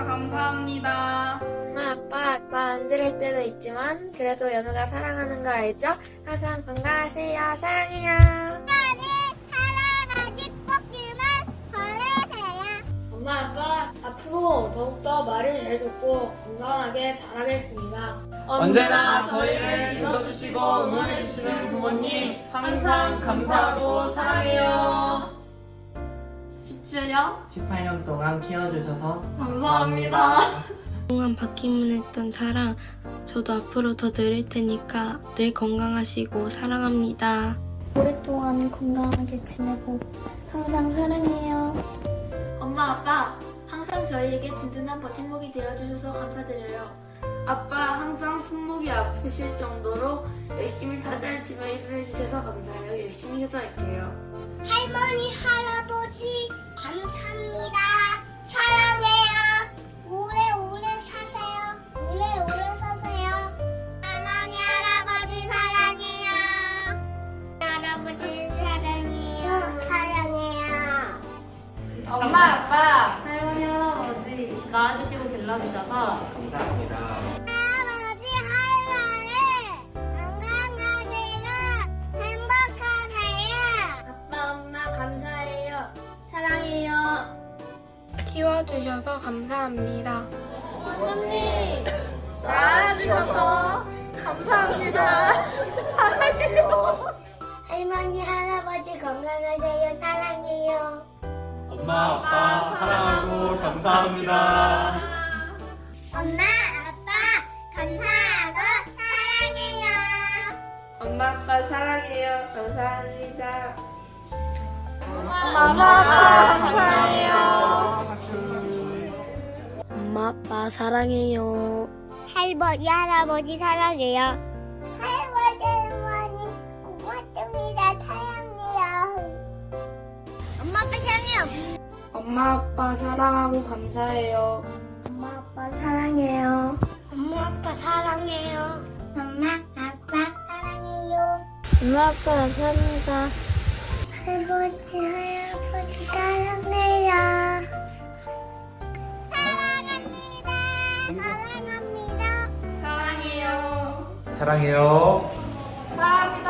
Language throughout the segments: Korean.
주셔서 감사합니다. 엄마, 아빠, 아빠 안 들을 때도 있지만 그래도 연우가 사랑하는 거 알죠? 항상 건강하세요. 사랑해요. 엄마, 아빠, 앞으로 더욱더 말을 잘 듣고 건강하게 자라겠습니다. 언제나 저희를 믿어주시고 응원해주시는 부모님 항상 감사하고 사랑해요. 17년 18년 동안 키워주셔서 감사합니다. 그동안 받기만 했던 사랑 저도 앞으로 더 드릴 테니까 늘 건강하시고 사랑합니다. 오랫동안 건강하게 지내고 항상 사랑해요. 엄마 아빠 항상 저희에게 든든한 버팀목이 되어주셔서 감사드려요. 아빠 항상 손목이 아프실 정도로 열심히 다잘 집안일을 해주셔서 감사해요. 열심히 효도할게요. 할머니, 엄마 아빠 할머니 할아버지 낳아주시고 길러주셔서 감사합니다. 할아버지, 할머니, 건강하세요. 행복하세요. 아빠 엄마 감사해요. 사랑해요. 키워주셔서 감사합니다. 부모님 낳아주셔서 감사합니다. 사랑해요. 할머니, 할아버지 건강하세요. 사랑해요. 엄마, 아빠 사랑하고 감사합니다. 엄마, 아빠 감사하고 사랑해요. 엄마 아빠 사랑해요. 감사합니다. 엄마 아빠 사랑해요. 할머니, 할아버지 사랑해요. 엄마 아빠 사랑하고 감사해요. 엄마, 아빠 사랑해요. 엄마, 아빠 사랑해요. 엄마, 아빠 사랑해요. 엄마 아빠 감사합니다. 할머니, 할아버지 사랑해요. 사랑합니다. 사랑합니다. 사랑해요. 사랑해요. 사랑합니다.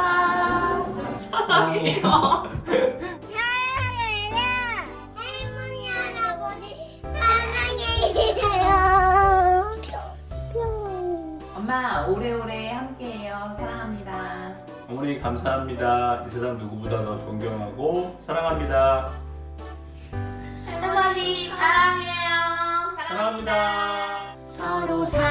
사랑해요. 사랑해요. 엄마 오래오래 함께해요. 사랑합니다. 어머니 감사합니다. 이 세상 누구보다 더 존경하고 사랑합니다. 할머니 사랑해요. 사랑합니다. 서로 사랑해요.